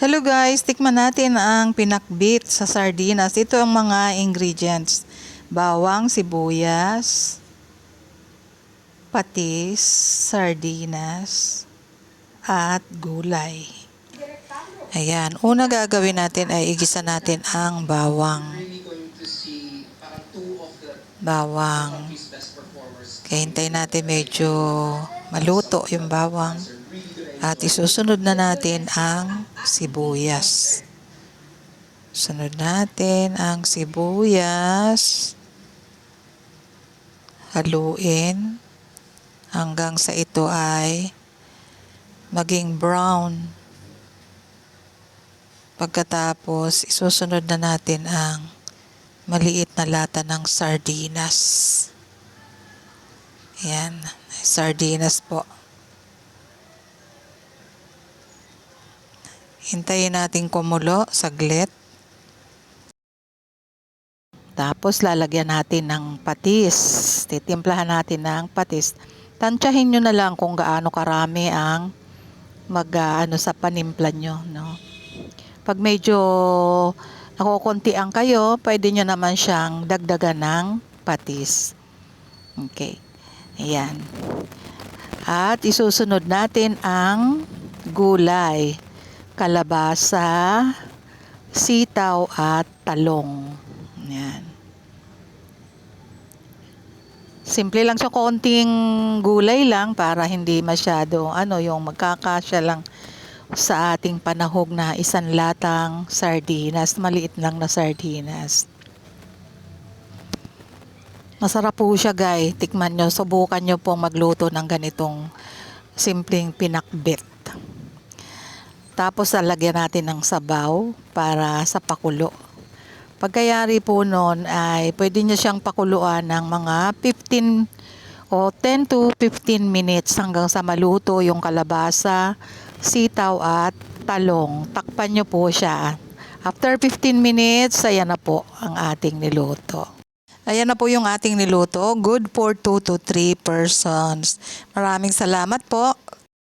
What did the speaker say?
Hello guys, tikman natin ang pinakbit sa sardinas. Ito ang mga ingredients. Bawang, sibuyas, patis, sardinas, at gulay. Ayan, una gagawin natin ay igisa natin ang bawang. Bawang. Kaya natin medyo maluto yung bawang. At isusunod na natin ang sibuyas. Sunod natin ang sibuyas. Haluin hanggang sa ito ay maging brown. Pagkatapos, isusunod na natin ang maliit na lata ng sardinas. Ayan, sardinas po. Hintayin natin kumulo saglit. Tapos lalagyan natin ng patis. Titimplahan natin ng patis. Tansyahin nyo na lang kung gaano karami ang mag ah, ano sa panimpla nyo. No? Pag medyo nakukuntian kayo, pwede nyo naman siyang dagdagan ng patis. Okay. Ayan. At isusunod natin ang gulay kalabasa, sitaw at talong. Yan. Simple lang siya konting gulay lang para hindi masyado ano yung magkakasya lang sa ating panahog na isang latang sardinas, maliit lang na sardinas. Masarap po siya guys, tikman nyo, subukan nyo pong magluto ng ganitong simpleng pinakbit. Tapos lalagyan natin ng sabaw para sa pakulo. Pagkayari po noon ay pwede niya siyang pakuluan ng mga 15 o 10 to 15 minutes hanggang sa maluto yung kalabasa, sitaw at talong. Takpan niyo po siya. After 15 minutes, ayan na po ang ating niluto. Ayan na po yung ating niluto. Good for 2 to 3 persons. Maraming salamat po.